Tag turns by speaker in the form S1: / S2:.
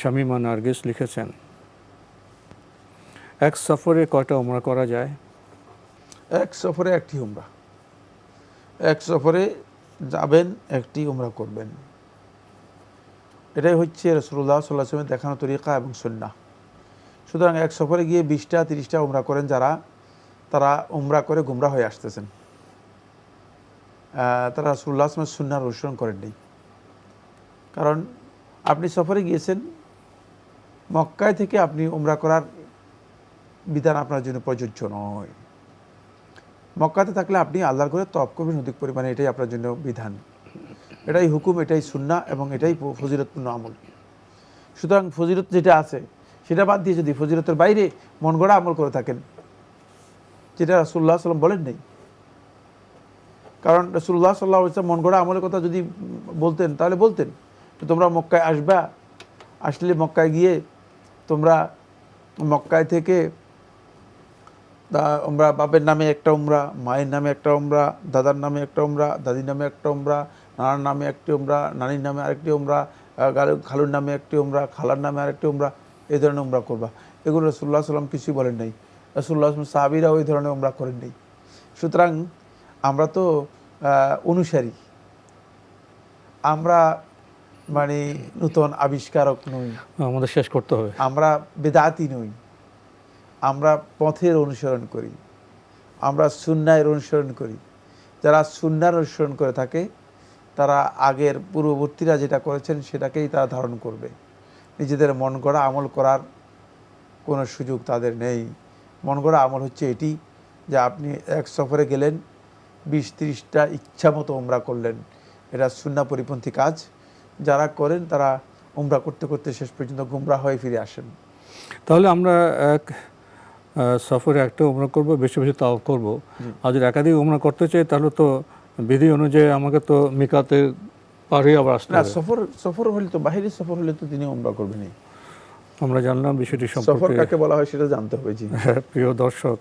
S1: শামিমা নার্গিস লিখেছেন, এক সফরে কয়টা উমরা করা যায়?
S2: এক সফরে একটি উমরা। এক সফরে যাবেন, একটি উমরা করবেন। এটাই হচ্ছে রসুল্লাহ সাল্লাহ আসলামের দেখানো তরিকা এবং সন্না সুতরাং এক সফরে গিয়ে বিশটা, তিরিশটা উমরা করেন যারা, তারা উমরা করে গুমরা হয়ে আসতেছেন। তারা রসুল্লাহ আসলামের সুন্নার অনুসরণ করেননি। কারণ আপনি সফরে গিয়েছেন মক্কায় থেকে আপনি উমরা করার বিধান আপনার জন্য প্রযোজ্য নয়। মক্কাতে থাকলে আপনি আল্লাহর করে তপ করবেন অধিক পরিমাণে, এটাই আপনার জন্য বিধান। এটাই হুকুম, এটাই সুন্না এবং এটাই ফ- ফজিলতপূর্ণ আমল। সুতরাং ফজিরত যেটা আছে, সেটা বাদ দিয়ে যদি ফজিরতের বাইরে মন গড়া আমল করে থাকেন, যেটা রাসুল্লাহ সাল্লাম বলেন নেই কারণ রসুল্লাহ সাল্লাহ ইসলাম মন গড়া আমলের কথা যদি বলতেন, তাহলে বলতেন তোমরা মক্কায় আসবা, আসলে মক্কায় গিয়ে তোমরা মক্কায় থেকে তা আমরা বাপের নামে একটা উমরা, মায়ের নামে একটা উমরা, দাদার নামে একটা উমরা, দাদির নামে একটা উমরা, নানার নামে একটি উমরা, নানির নামে আরেকটি উমরা খালুর নামে একটি উমরা, খালার নামে আরেকটি উমরা, এই ধরনের উমরা করবা। এগুলো রসুল্লাহ সাল্লাম কিছুই বলেন নাই। রসুল্লাহ আসলাম সাহাবিরাও এই ধরনের উমরা করেন নাই। সুতরাং আমরা তো অনুসারী। আমরা মানে নূতন আবিষ্কারক নই।
S1: আমাদের শেষ করতে হবে।
S2: আমরা বেদাতি নই। আমরা পথের অনুসরণ করি। আমরা সুন্নায়ের অনুসরণ করি। যারা সুন্নার অনুসরণ করে থাকে তারা আগের পূর্ববর্তীরা যেটা করেছেন সেটাকেই তারা ধারণ করবে। নিজেদের মন গড়া আমল করার কোনো সুযোগ তাদের নেই। মন গড়া আমল হচ্ছে এটি যে আপনি এক সফরে গেলেন বিশ তিরিশটা ইচ্ছা মতো উমরা করলেন। এটা সুন্না পরিপন্থী কাজ। যারা করেন তারা উমরা করতে করতে শেষ পর্যন্ত গুমরা হয়ে ফিরে আসেন।
S1: তাহলে আমরা এক সফরে একটা ওমরা করব বেশি বেশি তাও করব। আর যদি একাধিক ওমরা করতে চাই তাহলে তো বিধি অনুযায়ী আমাকে তো মিকাতে পার হয়ে আবার আসতে
S2: না
S1: হবে।
S2: সফর সফর হলে তো বাহিরে সফর হলে তো তিনি উমরা করবেনই।
S1: আমরা জানলাম বিষয়টি
S2: সফর কাকে বলা হয় সেটা জানতে হবে জি।
S1: প্রিয় দর্শক